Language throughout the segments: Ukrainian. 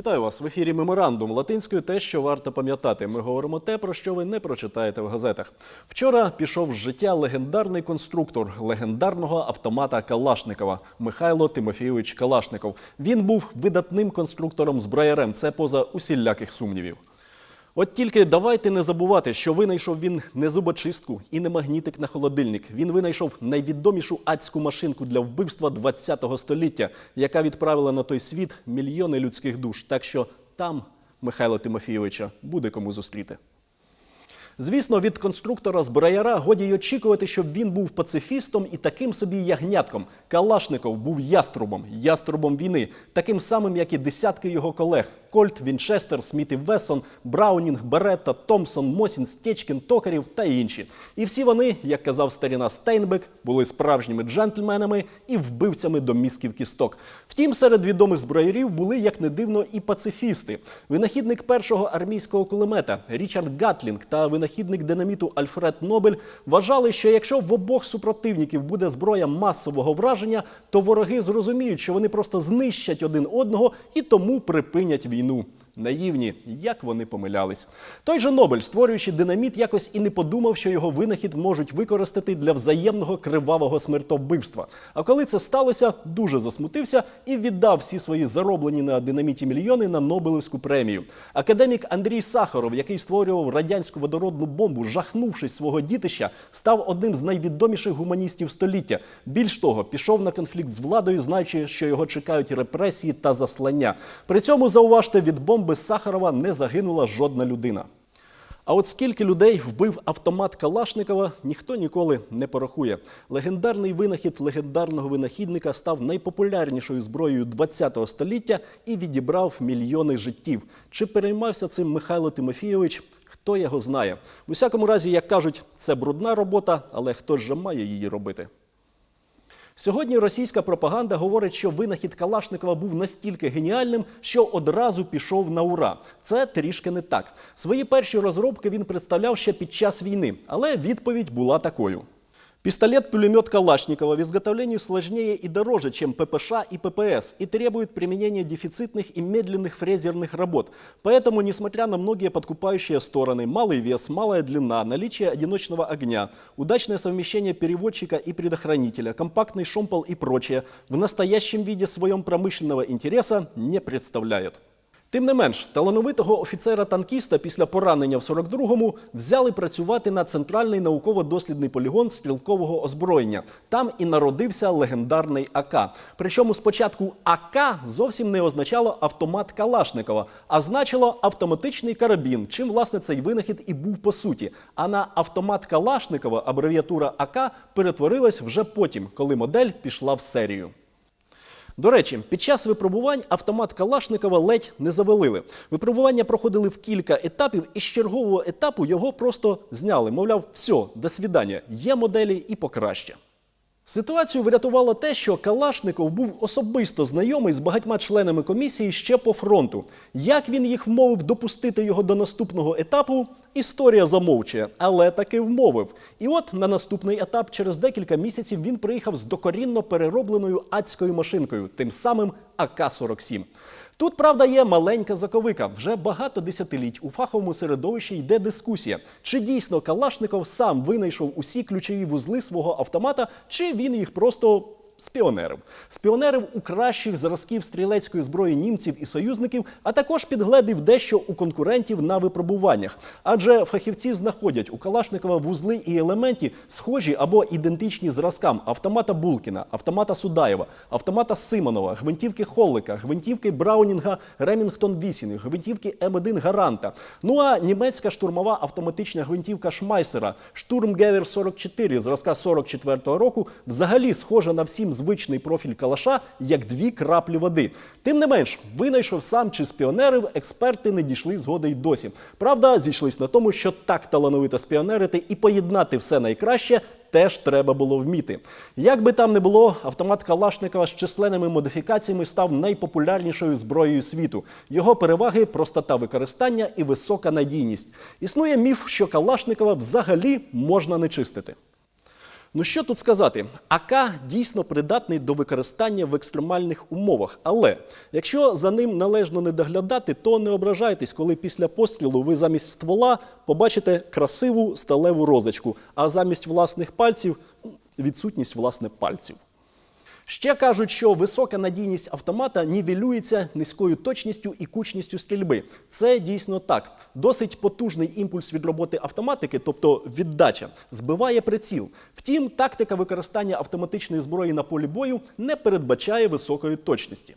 Вітаю вас в ефірі Меморандум латинською. Те, що варто пам'ятати. Ми говоримо те, про що ви не прочитаєте в газетах. Вчора пішов з життя легендарний конструктор легендарного автомата Калашникова Михайло Тимофійович Калашников. Він був видатним конструктором зброярем. Це поза усіляких сумнівів. От тільки давайте не забувати, що винайшов він не зубочистку і не магнітик на холодильник. Він винайшов найвідомішу адську машинку для вбивства ХХ століття, яка відправила на той світ мільйони людських душ. Так що там Михайла Тимофійовича буде кому зустріти. Звісно, від конструктора зброяра годі й очікувати, щоб він був пацифістом і таким собі ягнятком. Калашников був яструбом, яструбом війни, таким самим, як і десятки його колег: Кольт, Вінчестер, Сміт і Вессон, Браунінг, Беретта, Томпсон, Мосін, Стечкін, Токарів та інші. І всі вони, як казав старіна Стейнбек, були справжніми джентльменами і вбивцями до мізків кісток. Втім, серед відомих зброярів були, як не дивно, і пацифісти. Винахідник першого армійського кулемета Річард Гатлінг та винахідник динаміту Альфред Нобель вважали, що якщо в обох супротивників буде зброя масового враження, то вороги зрозуміють, що вони просто знищать один одного і тому припинять війну. e nu. Наївні, як вони помилялись. Той же Нобель, створюючи динаміт, якось і не подумав, що його винахід можуть використати для взаємного кривавого смертовбивства. А коли це сталося, дуже засмутився і віддав всі свої зароблені на динаміті мільйони на Нобелевську премію. Академік Андрій Сахаров, який створював радянську водородну бомбу, жахнувшись свого дітища, став одним з найвідоміших гуманістів століття. Більш того, пішов на конфлікт з владою, знаючи, що його чекають репресії та заслання. При цьому зауважте, від бомби Сахарова не загинула жодна людина. А от скільки людей вбив автомат Калашникова, ніхто ніколи не порахує. Легендарний винахід легендарного винахідника став найпопулярнішою зброєю ХХ століття і відібрав мільйони життів. Чи переймався цим Михайло Тимофійович? Хто його знає? В усякому разі, як кажуть, це брудна робота, але хто ж же має її робити? Сьогодні російська пропаганда говорить, що винахід Калашникова був настільки геніальним, що одразу пішов на ура. Це трішки не так. Свої перші розробки він представляв ще під час війни, але відповідь була такою. Пистолет-пулемет Калашникова в изготовлении сложнее и дороже, чем ППШ и ППС, и требует применения дефицитных и медленных фрезерных работ. Поэтому, несмотря на многие подкупающие стороны, малый вес, малая длина, наличие одиночного огня, удачное совмещение переводчика и предохранителя, компактный шомпол и прочее, в настоящем виде своем промышленного интереса не представляет. Тим не менш, талановитого офіцера-танкіста після поранення в 42-му взяли працювати на центральний науково-дослідний полігон стрілкового озброєння. Там і народився легендарний АК. Причому спочатку АК зовсім не означало автомат Калашникова, а значило автоматичний карабін, чим власне цей винахід і був по суті. А на автомат Калашникова абревіатура АК перетворилась вже потім, коли модель пішла в серію. До речі, під час випробувань автомат Калашникова ледь не завалили. Випробування проходили в кілька етапів, і з чергового етапу його просто зняли. Мовляв, все, до свідання, є моделі і покраще. Ситуацію врятувало те, що Калашников був особисто знайомий з багатьма членами комісії ще по фронту. Як він їх вмовив допустити його до наступного етапу, історія замовчує, але таки вмовив. І от на наступний етап, через декілька місяців, він приїхав з докорінно переробленою адською машинкою, тим самим АК-47. Тут, правда, є маленька заковика. Вже багато десятиліть у фаховому середовищі йде дискусія, чи дійсно Калашников сам винайшов усі ключові вузли свого автомата, чи він їх просто спіонерив. Спіонерив у кращих зразків стрілецької зброї німців і союзників, а також підгледив дещо у конкурентів на випробуваннях. Адже фахівці знаходять у Калашникова вузли і елементі схожі або ідентичні зразкам автомата Булкіна, автомата Судаєва, автомата Симонова, гвинтівки Холлика, гвинтівки Браунінга Ремінгтон 8, гвинтівки М1 Гаранта. Ну а німецька штурмова автоматична гвинтівка Шмайсера Штурмгевер 44 зразка 44-го року взагалі схожа на всім звичний профіль калаша, як дві краплі води. Тим не менш, винайшов сам чи спіонерив, експерти не дійшли згоди й досі. Правда, зійшлись на тому, що так талановито спіонерити і поєднати все найкраще. Теж треба було вміти. Як би там не було, автомат Калашникова з численними модифікаціями став найпопулярнішою зброєю світу. Його переваги простота використання і висока надійність. Існує міф, що Калашникова взагалі можна не чистити. Ну що тут сказати? АК дійсно придатний до використання в екстремальних умовах. Але якщо за ним належно не доглядати, то не ображайтесь, коли після пострілу ви замість ствола побачите красиву сталеву розочку, а замість власних пальців відсутність власне пальців. Ще кажуть, що висока надійність автомата нівелюється низькою точністю і кучністю стрільби. Це дійсно так. Досить потужний імпульс від роботи автоматики, тобто віддача, збиває приціл. Втім, тактика використання автоматичної зброї на полі бою не передбачає високої точності.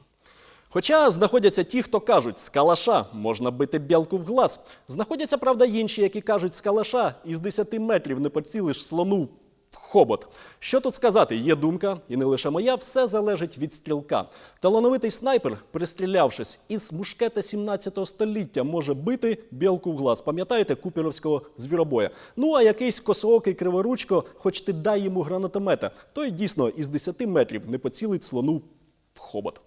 Хоча знаходяться ті, хто кажуть, з калаша можна бити білку в глаз. Знаходяться, правда, інші, які кажуть, з калаша із 10 метрів не поцілиш слону хобот. Що тут сказати? Є думка, і не лише моя, все залежить від стрілка. Талановитий снайпер, пристрілявшись із мушкета 17 століття, може бити білку в глаз. Пам'ятаєте куперовського звіробоя? Ну а якийсь косоокий криворучко, хоч ти дай йому гранатомета, той дійсно із 10 метрів не поцілить слону в хобот.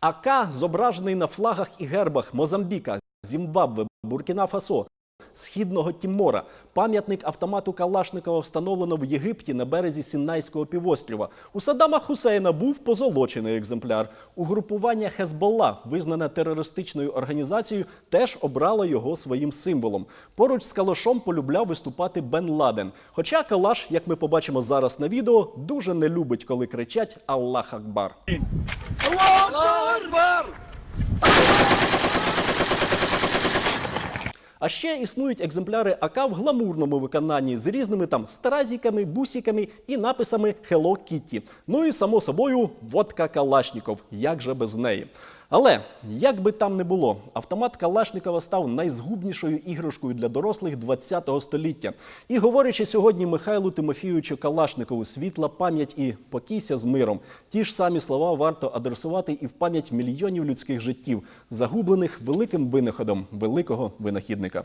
АК зображений на флагах і гербах Мозамбіка, Зімбабве, Буркіна-Фасо, Східного Тімора. Пам'ятник автомату Калашникова встановлено в Єгипті на березі Сінайського півострова. У Саддама Хусейна був позолочений екземпляр. Угрупування Хезболла, визнане терористичною організацією, теж обрало його своїм символом. Поруч з калашом полюбляв виступати Бен Ладен. Хоча калаш, як ми побачимо зараз на відео, дуже не любить, коли кричать Аллах Акбар. А ще існують екземпляри АК в гламурному виконанні з різними там стразіками, бусиками і написами Hello Kitty. Ну і само собою водка Калашніков. Як же без неї? Але як би там не було, автомат Калашникова став найзгубнішою іграшкою для дорослих ХХ століття. І говорячи сьогодні Михайлу Тимофійовичу Калашникову, світла пам'ять і покійся з миром. Ті ж самі слова варто адресувати і в пам'ять мільйонів людських життів, загублених великим винаходом великого винахідника.